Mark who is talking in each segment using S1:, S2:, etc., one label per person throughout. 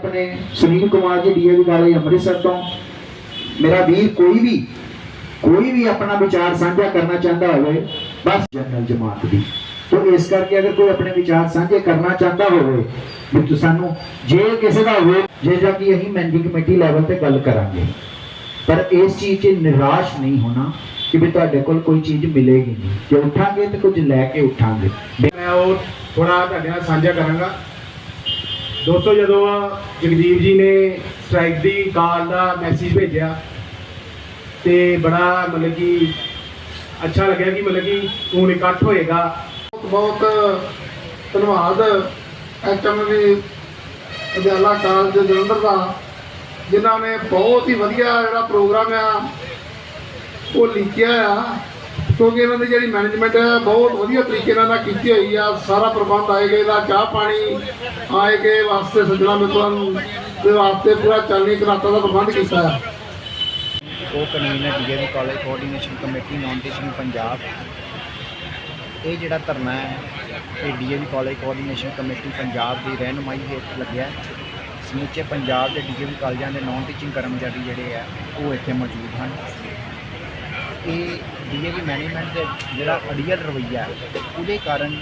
S1: ਆਪਣੇ ਸੁਨੀਲ ਕੁਮਾਰ ਜੀ ਡੀਏਵੀ ਵਾਲੇ ਅੰਮ੍ਰਿਤਸਰ ਤੋਂ। ਮੇਰਾ ਵੀਰ ਕੋਈ ਵੀ ਕੋਈ ਵੀ ਆਪਣਾ ਵਿਚਾਰ ਸਾਂਝਾ ਕਰਨਾ ਚਾਹੁੰਦਾ ਹੋਵੇ, ਬਸ ਜਨਰਲ ਜਮਾਤ ਦੀ। ਤੋ ਇਸ ਕਰਕੇ ਅਗਰ ਕੋਈ ਆਪਣੇ ਵਿਚਾਰ ਸਾਂਝੇ ਕਰਨਾ ਚਾਹੁੰਦਾ ਹੋਵੇ, ਵੀ ਤੁਸੀਂ ਸਾਨੂੰ ਜੇ ਕਿਸੇ ਦਾ ਹੋਵੇ, ਜੇ ਜਾ ਕਿ ਅਸੀਂ ਮੈਨੇਜਿੰਗ ਕਮੇਟੀ ਲੈਵਲ ਤੇ ਗੱਲ ਕਰਾਂਗੇ। ਪਰ ਇਸ ਚੀਜ਼ 'ਚ ਨਿਰਾਸ਼ ਨਹੀਂ ਹੋਣਾ ਕਿ ਵੀ ਤੁਹਾਡੇ ਕੋਲ ਕੋਈ ਚੀਜ਼ ਮਿਲੇਗੀ ਨਹੀਂ। ਜੇ ਉੱਠਾਂਗੇ ਤੇ ਕੁਝ ਲੈ ਕੇ ਉੱਠਾਂਗੇ।
S2: ਮੈਂ ਉਹ ਥੋੜਾ ਤੁਹਾਡੇ ਨਾਲ ਸਾਂਝਾ ਕਰਾਂਗਾ। ਦੋਸਤੋ, ਜਦੋਂ ਜਗਦੀਪ ਜੀ ਨੇ ਸਟ੍ਰਾਈਕ ਦੀ ਕਾਲ ਦਾ ਮੈਸੇਜ ਭੇਜਿਆ ਤੇ ਬੜਾ ਮਤਲਬ ਕਿ ਅੱਛਾ ਲੱਗਿਆ ਕਿ ਮਤਲਬ ਕਿ ਹੁਣ ਇਕੱਠ ਹੋਏਗਾ।
S3: ਬਹੁਤ ਧੰਨਵਾਦ ਐਚਐਮ ਦੀ ਕਾਲਜ ਜਲੰਧਰ ਦਾ, ਜਿਨ੍ਹਾਂ ਨੇ ਬਹੁਤ ਹੀ ਵਧੀਆ ਜਿਹੜਾ ਪ੍ਰੋਗਰਾਮ ਆ, ਉਹ ਲਿਖਿਆ ਆ। ਕਿਉਂਕਿ ਇਹਨਾਂ ਦੀ ਜਿਹੜੀ ਮੈਨੇਜਮੈਂਟ ਹੈ, ਬਹੁਤ ਵਧੀਆ ਤਰੀਕੇ ਨਾਲ ਕੀਤੀ ਹੋਈ ਆ। ਸਾਰਾ ਪ੍ਰਬੰਧ ਆਏਗੇ ਦਾ, ਚਾਹ ਪਾਣੀ ਆਏ ਗਏ ਵਾਸਤੇ ਸੱਜਣਾ ਮਿੱਤਰਾਂ ਦੇ ਵਾਸਤੇ ਪੂਰਾ ਚਾਲਨੀ ਕਰਾਤਾ ਦਾ ਪ੍ਰਬੰਧ ਕੀਤਾ ਆ।
S4: Co convener DAV college coordination committee non teaching Punjab. ਇਹ ਜਿਹੜਾ ਧਰਨਾ ਹੈ, ਇਹ DAV college coordination committee Punjab ਦੀ ਰਹਿਨੁਮਾਈ ਹੇਠ ਲੱਗਿਆ ਸਮੁੱਚੇ ਪੰਜਾਬ ਦੇ ਡੀਏਵੀ ਕਾਲਜਾਂ ਦੇ ਨਾਨ ਟੀਚਿੰਗ ਕਰਮਚਾਰੀ ਜਿਹੜੇ ਆ, ਉਹ ਇੱਥੇ ਮੌਜੂਦ ਹਨ। ਇਹ ਡੀਏਵੀ ਮੈਨੇਜਮੈਂਟ ਦੇ ਜਿਹੜਾ ਅੜੀਅਲ ਰਵੱਈਆ ਹੈ ਉਹਦੇ ਕਾਰਨ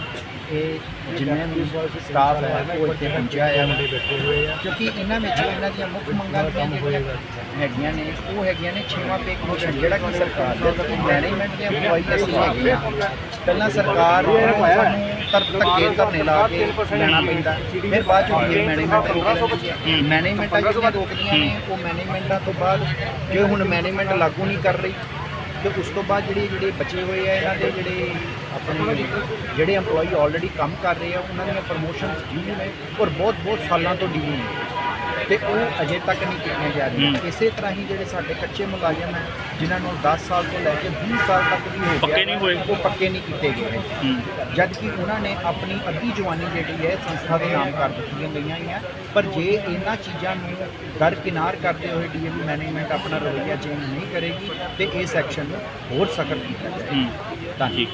S4: ਇਹ ਜਿੰਨੇ ਵੀ ਸਟਾਫ ਹੈ ਉਹ ਇੱਥੇ ਪਹੁੰਚਿਆ ਹੈ ਕਿਉਂਕਿ ਇਹਨਾਂ ਵਿੱਚ ਇਹਨਾਂ ਦੀਆਂ ਮੁੱਖ ਮੰਗਾਂ ਜਿਹੜੀਆਂ ਹੈਗੀਆਂ ਨੇ ਉਹ ਹੈਗੀਆਂ ਨੇ ਛੇਵਾਂ ਪੇ ਕਮਿਸ਼ਨ ਜਿਹੜਾ ਕਿ ਸਰਕਾਰ ਦਾ ਮੈਨੇਜਮੈਂਟ ਦੇ employee ਅਸੀਂ ਹੈਗੇ ਆ। ਪਹਿਲਾਂ ਸਰਕਾਰ ਨੂੰ ਤਰ ਧੱਕੇ ਧਰਨੇ ਲਾ ਕੇ ਲੈਣਾ ਪੈਂਦਾ। ਫਿਰ ਬਾਅਦ ਚੋਂ ਫਿਰ ਮੈਨੇਜਮੈਂਟ ਰੋਕਦੀ ਮੈਨੇਜਮੈਂਟ ਜਿਹੜੀਆਂ ਰੋਕਦੀਆਂ ਨੇ ਉਹ ਮੈਨੇਜਮੈਂਟਾਂ ਤੋਂ ਬਾਅਦ ਜੇ ਹੁਣ ਮੈਨੇਜਮੈਂਟ ਲਾਗੂ ਨਹੀਂ ਕਰ ਰਹੀ ਤੇ ਉਸ ਤੋਂ ਬਾਅਦ ਜਿਹੜੇ ਜਿਹੜੇ ਬਚੇ ਹੋਏ ਆ, ਇਹਨਾਂ ਦੇ ਜਿਹੜੇ ਆਪਣੇ ਜਿਹੜੇ EMPLOYEE ਆਲਰੇਡੀ ਕੰਮ ਕਰ ਰਹੇ ਆ, ਉਹਨਾਂ ਦੀਆਂ ਪ੍ਰਮੋਸ਼ਨਸ ਡਿਊ ਨੇ ਔਰ ਬਹੁਤ ਬਹੁਤ ਸਾਲਾਂ ਤੋਂ ਡਿਊ ਨੇ। ਤੇ ਉਹ ਅਜੇ ਤੱਕ ਨਹੀਂ ਕੀਤੀਆਂ ਜਾ ਰਹੀਆਂ। ਇਸੇ ਤਰ੍ਹਾਂ ਹੀ ਜਿਹੜੇ ਸਾਡੇ ਕੱਚੇ ਮੁਲਾਜ਼ਮ ਹੈ ਜਿਨ੍ਹਾਂ ਨੂੰ 10 ਸਾਲ ਤੋਂ ਲੈ ਕੇ 20 ਸਾਲ ਤੱਕ ਵੀ ਹੋ ਗਿਆ
S5: ਪੱਕੇ ਨਹੀਂ ਹੋਏ।
S4: ਉਹ ਪੱਕੇ ਨਹੀਂ ਕੀਤੇ ਗਏ ਹੈ। ਜਦ ਕਿ ਉਹਨਾਂ ਨੇ ਆਪਣੀ ਅੱਧੀ ਜਵਾਨੀ ਜਿਹੜੀ ਹੈ ਸੰਸਥਾ ਦੇ ਨਾਮ ਕਰ ਦਿੱਤੀਆਂ ਗਈਆਂ ਹੋਈਆਂ। ਪਰ ਜੇ ਇਹਨਾਂ ਚੀਜ਼ਾਂ ਨੂੰ ਦਰਕਿਨਾਰ ਕਰਦੇ ਹੋਏ ਡੀਏਵੀ ਮੈਨੇਜਮੈਂਟ ਆਪਣਾ ਰਵੱਈਆ ਚੇਂਜ ਨਹੀਂ ਕਰੇਗੀ ਤੇ ਇਸ ਐਕਸ਼ਨ ਨੂੰ ਹੋਰ ਸਖਤ ਕੀਤਾ ਜਾਏਗਾ। ਧੰਨਵਾਦ।